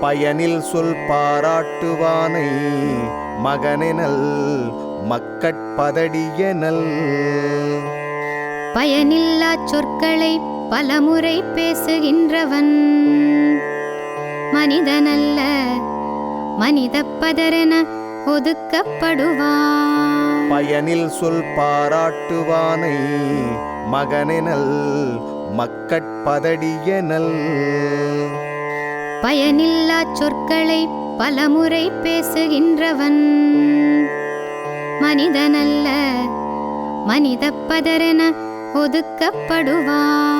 பயனில் சொல் பாராட்டுவானை மகனெனல் மக்கட்பதடியனல். பயனில்லா சொற்களை பலமுறை பேசுகின்றவன். மனிதனல்ல மனித பதரென ஒதுக்கப்படுவான். பயனில் சொல் பாராட்டுவானை மகனெனல் மக்கட்பதடியனல் பயனில்லா சொற்களை பலமுறை பேசுகின்றவன். மனிதனல்ல மனித பதரென ஒதுக்கப்படுவான்.